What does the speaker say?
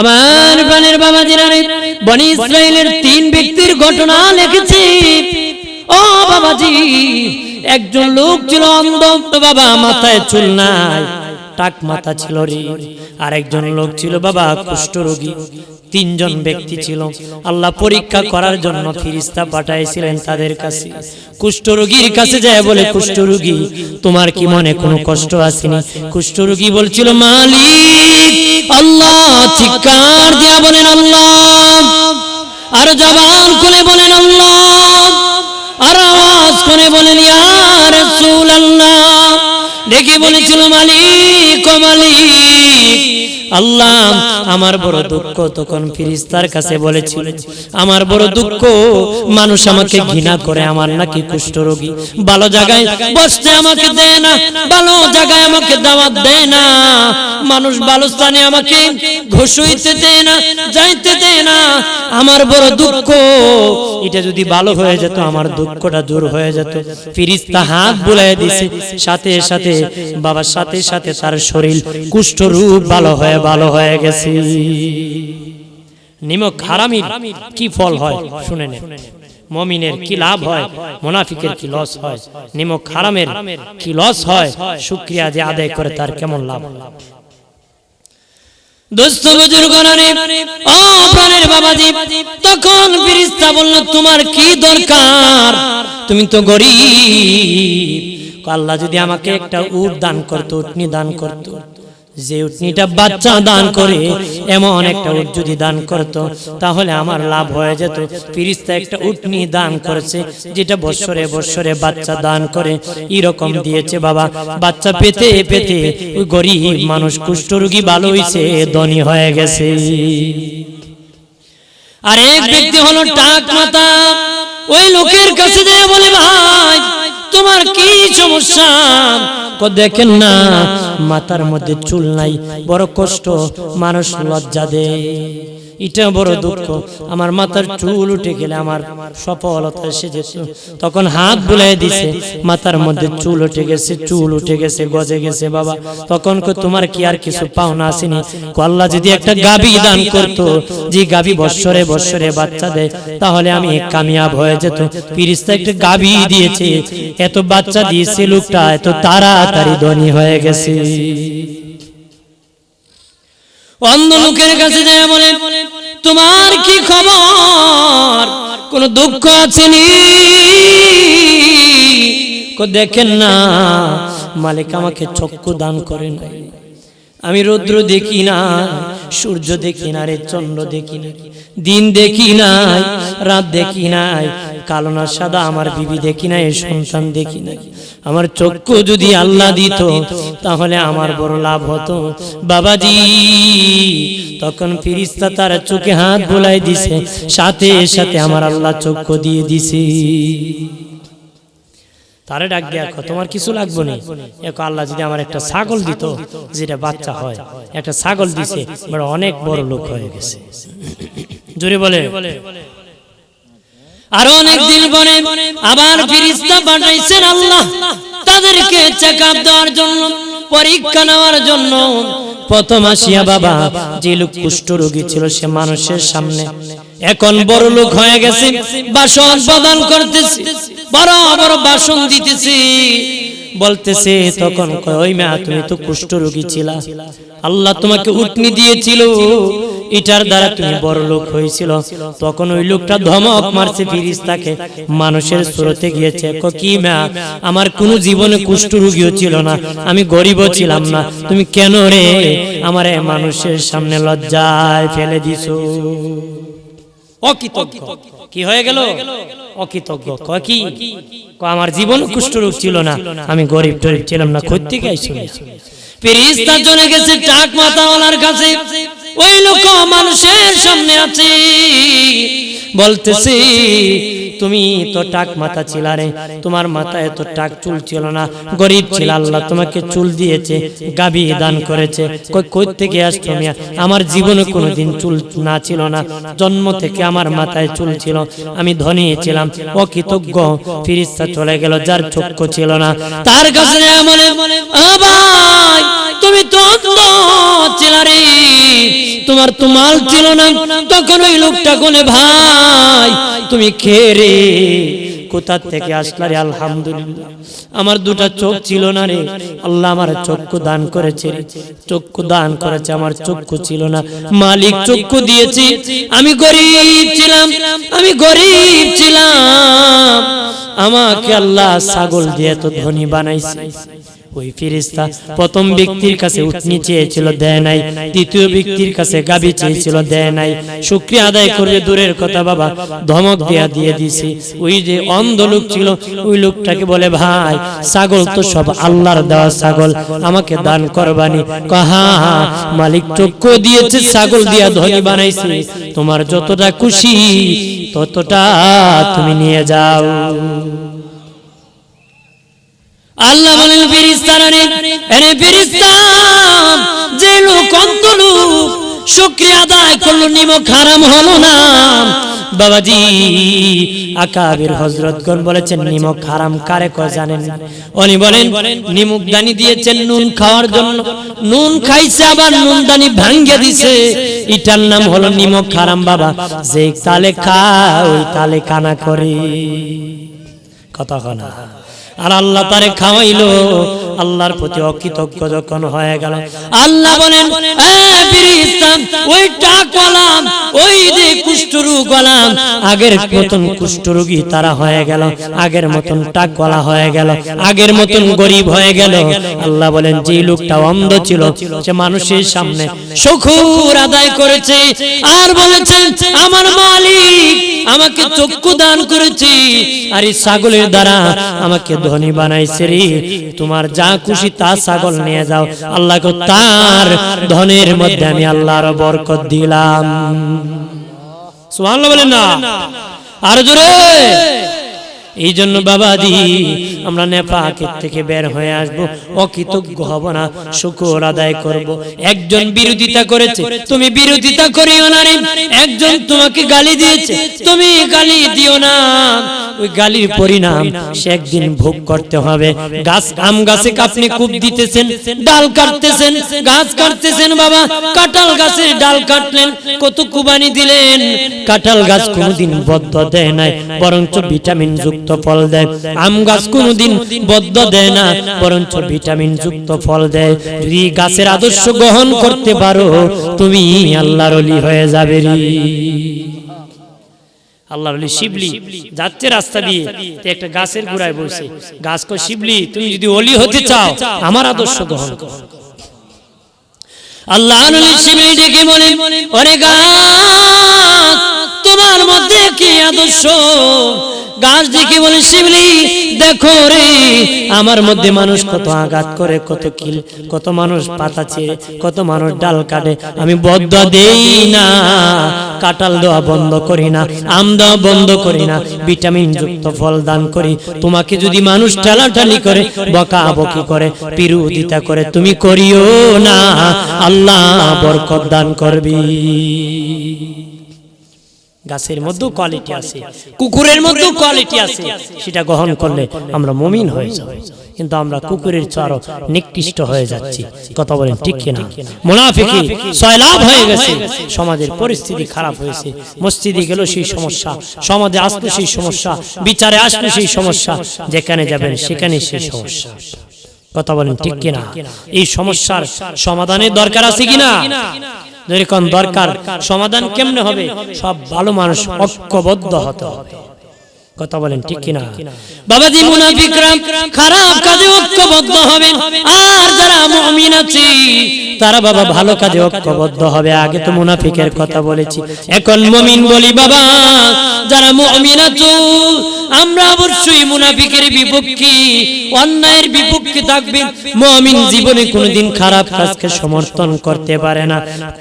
আমার বানের বাবা জিরারে বনি ইসরায়েলের তিন ব্যক্তির ঘটনা লিখেছি ও বাবাজি, একজন লোক ছিল অন্ধ বাবা মাথায় চুল নাই। টাক মাথা ছিল রে। আর একজন লোক ছিল বাবা, কুষ্ঠ রোগী। তিনজন ব্যক্তি ছিল। আল্লাহ পরীক্ষা করার জন্য ফিরিস্তা পাঠাইছিলেন তাদের কাছে। কুষ্ঠ রোগীর কাছে যায় বলে, কুষ্ঠ রোগী, তোমার কি মনে কোনো কষ্ট আসেনি? কুষ্ঠ রোগী বলছিল, মালিক, আল্লাহ চিৎকার দিয়া বলেন, আল্লাহ। আর জবান খুলে বলেন, আল্লাহ। আর আওয়াজ করে বলেন দেখে বলেছিল মালিক মালিক আল্লাহ আমার বড় দুঃখ তখন ফিরিস্তার কাছে বলেছিল আমার বড় দুঃখ মানুষ আমাকে ঘৃণা করে আমার নাকি কুষ্ঠ রোগী। ভালো জায়গায় বসতে আমাকে দেয় না ভালো জায়গায় আমাকে দাওয়াত দেয় না। মানুষ ভালো স্থানে আমাকে ঘুষইতে দেয় না যাইতে দেয় না। আমার বড় দুঃখ এটা যদি ভালো হয়ে যেত আমার দুঃখটা দূর হয়ে যেত। ফিরিস্তা হাত বুলাই দিছে সাথে সাথে বাবার সাথে সাথে তার শরীর কুষ্ঠ রূপ ভালো হয়ে ভালো হয়ে গেছে নিমক হারামির কি ফল হয়? শুনে নেন মমিনের কি লাভ হয়? মোনাফিকের কি লস হয়? নিমক হারামের কি লস হয়? শুক্রিয়া যে আদায় করে তার কেমন লাভ? দোস্ত ও প্রাণের বাবাজি তখন ফিরিস্তা বলল তোমার কি দরকার? তুমি তো গরিব। আল্লাহ যদি আমাকে একটা উট দান করতো উটনি দান করতো। যে উটনিটা বাচ্চা দান করে এমন একটা উট যদি দান করত তাহলে আমার লাভ হয়ে যেত। ফিরিস্তা একটা উটনি দান করেছে যেটা বৎসরে বৎসরে বাচ্চা দান করে এরকম দিয়েছে বাবা। বাচ্চা পেতে পেতে ওই গরিব মানুষ কুষ্ঠরোগী ভালো হইছে ধনী হয়ে গেছে। আর এক ব্যক্তি হলো টাক মাতা। ওই লোকের কাছে যায় বলে ভাই তোমার কি সমস্যা? দেখেন না মাথার মধ্যে চুল নাই বড় কষ্ট মানুষ লজ্জা দেয়। এটা বড় দুঃখ। আমার মাথার চুল উঠে গেলে আমার সফলতা এসে যেত। তখন হাত বুলাই দিছে মাথার মধ্যে চুল উঠে গেছে চুল উঠে গেছে গজে গেছে বাবা। তখন কো তোমার কি আর কিছু পাওনা আসেনি? কো আল্লাহ যদি একটা গাবি দান করতো যে গাবি বৎসরে বৎসরে বাচ্চা দেয় তাহলে আমি কামিয়াব হয়ে যেত। ফিরিস্তা একটা গাবি দিয়েছে এত বাচ্চা দিয়েছে লোকটা এত তাড়াতাড়ি ধনী হয়ে গেছে। অন্ধ লোকের কাছে যায় বলে, তোমার কি খবর? কোন দুঃখ আছেনি? কো দেখেন না, মালিক আমাকে চক্ষু দান করে নাই। আমি রৌদ্র দেখি না, সূর্য দেখি না রে, চন্দ্র দেখি না, দিন দেখি নাই, রাত দেখি নাই কালো না সাদা আমার বিবি দেখি নাই সন্তান দেখি নাই আমার চক্ষু যদি আল্লাহ দিত তাহলে আমার বড় লাভ হতো। বাবাজি তখন ফিরিস্তা তার চোখে হাত বোলাই দিছে সাথে সাথে আমার আল্লাহ চক্ষু দিয়ে দিছে। তারে ডাক দিয়া কো তোমার কিছু লাগবে না? একো আল্লাহ যদি আমার একটা ছাগল দিত যেটা বাচ্চা হয় একটা ছাগল দিছে বড় অনেক বড় লোক হয়ে গেছে। জোরে বলে। আর অনেক দিন পরে আবার ফিরিস্তা পাঠাইছেন আল্লাহ। তাদেরকে চেক আপ দেওয়ার জন্য পরীক্ষা নেওয়ার জন্য প্রথম আসিয়া বাবা যে লোক কুষ্ঠ রোগী ছিল সে মানুষের সামনে। এখন বড় লোক হয়ে গেছে বাসন প্রদান করতেছে বড় বড় বাসন দিতেছে। বলতেছে তখন কয়, ওই মা তুমি তো কুষ্ঠ রোগী ছিলা। আল্লাহ তোমাকে উটনি দিয়েছিল। এটার দ্বারা তুমি বড় লোক হয়েছিল। তখন ওই লোকটা ধমক মারছে ফিরিস্তাকে। মানুষের স্রোতে গিয়েছে কি মা? আমার কোনো জীবনে কুষ্ঠ রোগীও ছিল না। আমি গরিবও ছিলাম না। তুমি কেন রে? আমার মানুষের সামনে লজ্জায় ফেলে দিছো। অকৃতজ্ঞ। কি হয়ে গেল? অকৃতজ্ঞ। কি? আমার জীবন কুষ্ঠরোগ ছিল না। আমি গরিব টরিব ছিলাম না। খোঁজ থেকে আইসো ফেরিস্তা চলে গেছে টাক মাথাওয়ালার কাছে। ওই লোক মানুষের সামনে আছে। বলতেছে তুমি তো টাক মাথা ছিলা রে। তোমার মাথায় তো টাক চুল ছিল না। গরিব ছিল আল্লাহ তোমাকে চুল দিয়েছে গাবি দান করেছে। কই কই থেকে আসছো মিয়া? আমার জীবনে কোনোদিন চুল না ছিল না। জন্ম থেকে আমার মাথায় চুল ছিল। আমি ধনী ছিলাম অকৃতজ্ঞ। ফিরিস্তা চলে গেল যার চক্ষু ছিল না। তার কাছে মনে ও ভাই তুমি তো ছিল রে। তোমার তো মাল ছিল না। তখন ওই লোকটা কোনে ভাই তুমি খেরে রে? কোথা থেকে আসলা রে? আলহামদুলিল্লাহ। আমার দুটা চোখ ছিল না রে। আল্লাহ আমার চক্ষু দান করেছে চক্ষু দান করেছে, আমার চক্ষু ছিল না। মালিক চক্ষু দিয়েছি। আমি গরিব ছিলাম। আমি গরিব ছিলাম। আমাকে আল্লাহ ছাগল দিয়ে তো ধনী বানাইছে। ওই ফিরিস্তা প্রথম ব্যক্তির কাছে উঠনি চেয়েছিল, দেয় নাই। দ্বিতীয় ব্যক্তির কাছে গাবি চেয়েছিল, দেয় নাই। শুক্রিয়া আদায় করবে দূরের কথা, বাবা। ধমক দিয়া দিয়ে দিছি ওই যে অন্ধ লোক ছিল, ওই লোকটাকে বলে, ভাই, ছাগল তো সব আল্লাহর দেওয়া ছাগল। আমাকে দান করবানি। কহা মালিক চক্ষু দিয়েছে, ছাগল দিয়া ধনী বানাইছে। তোমার যতটা খুশি ততটা তুমি নিয়ে যাও। আল্লাহ বলেন যে লোক অন্ত লোক আদায় করল হলো না। বাবাজি বলেছেন, নিমক কারে জানেন? উনি বলেন, নিমক দানি দিয়েছেন নুন খাওয়ার জন্য। নুন খাইছে, আবার নুন দানি ভাঙ্গে দিছে। এটার নাম হলো নিমক হারাম, বাবা। যে তালে খায়, ওই তালে কানা করে। কথা কনা আর আল্লাহ তারে খাওয়াইলো। আল্লাহর প্রতি অকৃতজ্ঞ যখন হয়ে গেল। আল্লাহ বলেন "এ ফিরিস্তা, ওই টাকলাম ওই যে গলাম। আগের মতন কুষ্ঠরোগী তারা হয়ে গেল। আগের মতন টাকওয়ালা হয়ে গেল। আগের মতন গরিব হয়ে গেল। আল্লাহ বলেন যে লোকটা অন্ধ ছিল, সে মানুষের সামনে সুখুর আদায় করেছে। আর বলেছে আমার মালিক আমাকে চক্ষু দান করেছে। আর এই ছাগলের দ্বারা আমাকে ধনী বানাইছে রে। তোমার যা খুশি তা ছাগল নিয়ে যাও। আল্লাহকে তার ধনের মধ্যে আমি আল্লাহর বরকত দিলাম। সুবহানাল্লাহ বলেন না। আর জোরে। এই জন্য বাবাজি, আমরা নেপাকের থেকে বের হয়ে আসব। অকৃতজ্ঞ হব না, শুকর আদায় করব। একজন বিরোধিতা করেছে, তুমি বিরোধিতা করিও না রে। একজন তোমাকে গালি দিয়েছে, তুমি গালি দিও না। ওই গালির পরিণাম সে একদিন ভোগ করতে হবে। গাছ, আম গাছে আপনি কূপ দিতেছেন, ডাল কাটতেছেন, গাছ কাটতেছেন বাবা। কাঁঠাল গাছের ডাল কাটলেন, কত কুবানি দিলেন। কাঁঠাল গাছ কোনোদিন বদ্ধ দেয় নাই, বরঞ্চ ভিটামিন যুক্ত ফল দেয়। আম গাছ কোনোদিন বদ্ধ দেয় না, বরঞ্চ ভিটামিন যুক্ত ফল দেয়। যদি গাছের আদর্শ গ্রহণ করতে পারো, তুমি আল্লাহর অলি হয়ে যাবে রে। আল্লাহর অলি শিবলি, যাচ্ছে রাস্তা দিয়ে একটা গাছের গোড়ায় বসে। গাছ কো শিবলি, তুমি যদি অলি হতে চাও, আমার আদর্শ গ্রহণ করো। আল্লাহ শিবলি ডেকে বলে ওরে গাছ, তোমার মধ্যে কি আদর্শ? গাছ দেখে বলে, শিবলি, দেখো রে, আমার মধ্যে মানুষ কত আঘাত করে, কত কিল, কত মানুষ পাতা ছিঁড়ে, কত মানুষ ডাল কাটে। আমি বদ্ধ দেই না কাটাল দেওয়া বন্ধ করি না, আম দেওয়া বন্ধ করি না, ভিটামিন যুক্ত ফল দান করি। তোমাকে যদি মানুষ টালাটালি করে, বকা বকি করে বিরোধিতা করে, তুমি করিও না, আল্লাহ বরকত দান করবি। গাছের মধ্যেও কোয়ালিটি আছে কুকুরের মধ্যেও কোয়ালিটি আছে। সেটা গ্রহণ করলে আমরা মমিন হয়ে যাব। কিন্তু আমরা কুকুরের চর নিকৃষ্ট হয়ে যাচ্ছি। কথা বলেন ঠিক কিনা? মুনাফিকি সয়লাভ হয়ে গেছে। সমাজের পরিস্থিতি খারাপ হয়েছে। মসজিদে গেল সেই সমস্যা। সমাজে আসলো সেই সমস্যা। বিচারে আসলো সেই সমস্যা। যেখানে যাবেন সেখানে সেই সমস্যা। কথা বলেন ঠিক কিনা? এই সমস্যার সমাধানের দরকার আছে কিনা? যেরকম দরকার, সমাধান কেমনে হবে? সব ভালো মানুষ ঐক্যবদ্ধ হতে হবে। কথা বলেন ঠিক কিনা? বাবাজি মুনাফিকরা খারাপ কাজে ঐক্যবদ্ধ হবে আর যারা মুমিন আছে, তারা বাবা ভালো কাজে ঐক্যবদ্ধ হবে। আগে তো মুনাফিকের কথা বলেছি। এখন মুমিন বলি, বাবা, যারা মুমিন আছো, আমরা অবশ্যই মুনাফিকের বিপক্ষে, অন্যায়ের বিপক্ষে থাকবেন। মুমিন জীবনে কোনোদিন খারাপ কাজকে সমর্থন করতে পারে না।